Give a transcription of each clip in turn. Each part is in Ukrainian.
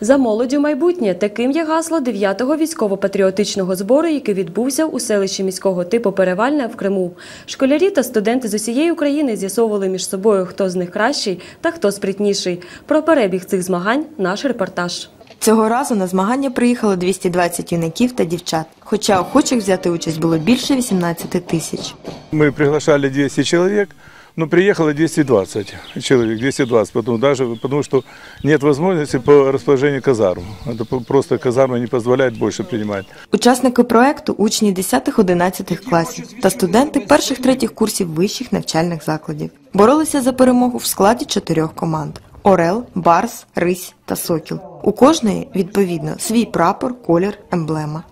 За молоддю майбутнє таким є гасло 9-го військово-патріотичного збору, який відбувся у селищі міського типу Перевальне в Криму. Школярі та студенти з усієї України з'ясовували між собою, хто з них кращий та хто спритніший. Про перебіг цих змагань наш репортаж. Цього разу на змагання приїхало 220 юнаків та дівчат, хоча охочих взяти участь було більше 18 тисяч. Мы приглашали 200 человек, но приехало 220 человек, 220, потому, даже, потому что нет возможности по расположению казарм. Это по- просто казарма не позволяет больше принимать. Учасники проекту учні 10-11 класів та студенти перших-третіх курсів вищих навчальних закладів. Боролися за перемогу в складі чотирьох команд: Орел, Барс, Рись та Сокіл. У кожної, відповідно, свій прапор, колір, емблема.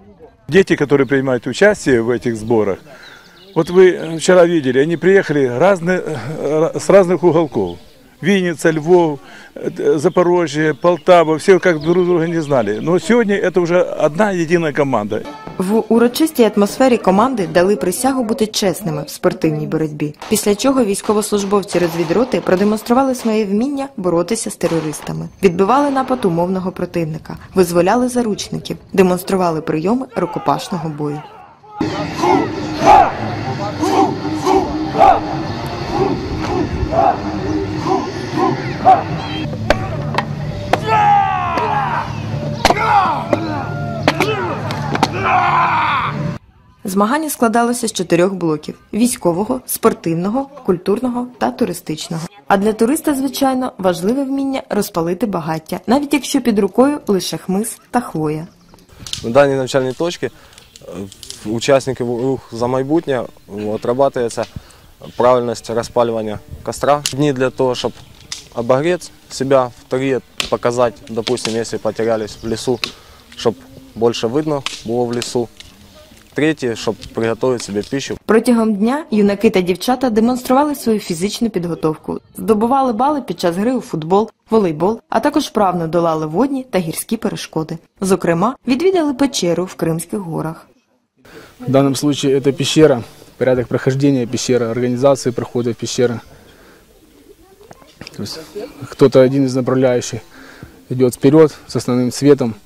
Дети, которые принимают участие в этих сборах, вот вы э, вчера видели, они приехали разные, э, с разных уголков. Винница, Львов, э, Запорожье, Полтава, все как друг друга не знали. Но сегодня это уже одна единая команда. В урочистій атмосфері команди дали присягу бути чесними в спортивній боротьбі. Після чого військовослужбовці розвідроти продемонстрували своє вміння боротися з терористами, відбивали напад умовного противника, визволяли заручників, демонстрували прийоми рукопашного бою. Змагання складалося з чотирьох блоків: військового, спортивного, культурного та туристичного. А для туриста, звичайно, важливе вміння розпалити багаття, навіть якщо під рукою лише хмиз та хвоя. На даній навчальній точці е, учасників рух за майбутнє отрабатується правильність розпалювання костра. Дні для того, щоб обогрети себе, вторі показати, допустим, якщо потерялись в лісу, щоб більше видно було в лісу Третє, щоб приготувати собі пищу. Протягом дня юнаки та дівчата демонстрували свою фізичну підготовку, здобували бали під час гри у футбол, волейбол, а також вправно долали водні та гірські перешкоди. Зокрема, відвідали печеру в Кримських горах. В данном случае это пещера, порядок прохождения пещеры, организации прохода в пещеры. То есть кто-то один из направляющих идет вперед с основным светом пр-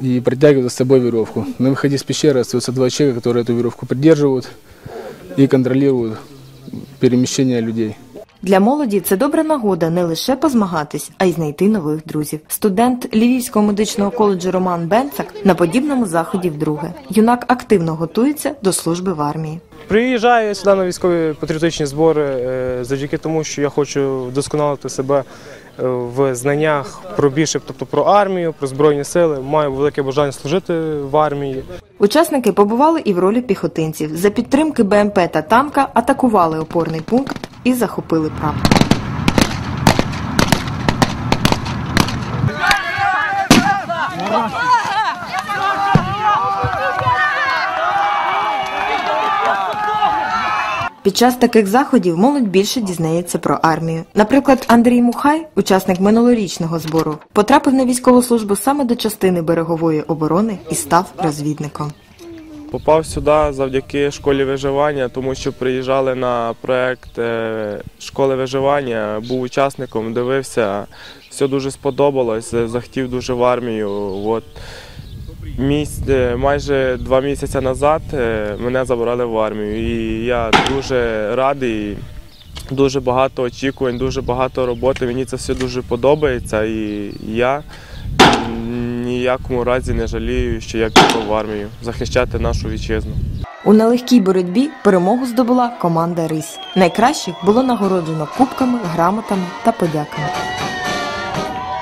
и протягивает за собой веревку. На выходе из пещеры остается два человека, которые эту веревку придерживают и контролируют перемещение людей. Для молоді це добра нагода не лише позмагатись, а й знайти нових друзів. Студент Львівського медичного коледжу Роман Бенцак на подібному заході вдруге. Юнак активно готується до служби в армії. Приїжджаю сюди на військові патріотичні збори е, завдяки тому, що я хочу вдосконалити себе е, в знаннях про більше, тобто про армію, про збройні сили. Маю велике бажання служити в армії. Учасники побували і в ролі піхотинців. За підтримки БМП та танка атакували опорний пункт і захопили прапор. Під час таких заходів молодь більше дізнається про армію. Наприклад, Андрій Мухай, учасник минулорічного збору, потрапив на військову службу саме до частини берегової оборони і став розвідником. Попав сюди завдяки школі виживання, тому що приїжджали на проект е, школи виживання, був учасником, дивився, все дуже сподобалось, е, захотів дуже в армію. От міс- е, майже два місяці назад мене забрали в армію. І я дуже радий, дуже багато очікувань, дуже багато роботи. Мені це все дуже подобається. І я ніякому разі не жалію, що я пішов в армію захищати нашу вітчизну. У нелегкій боротьбі перемогу здобула команда Рись. Найкращих було нагороджено кубками, грамотами та подяками.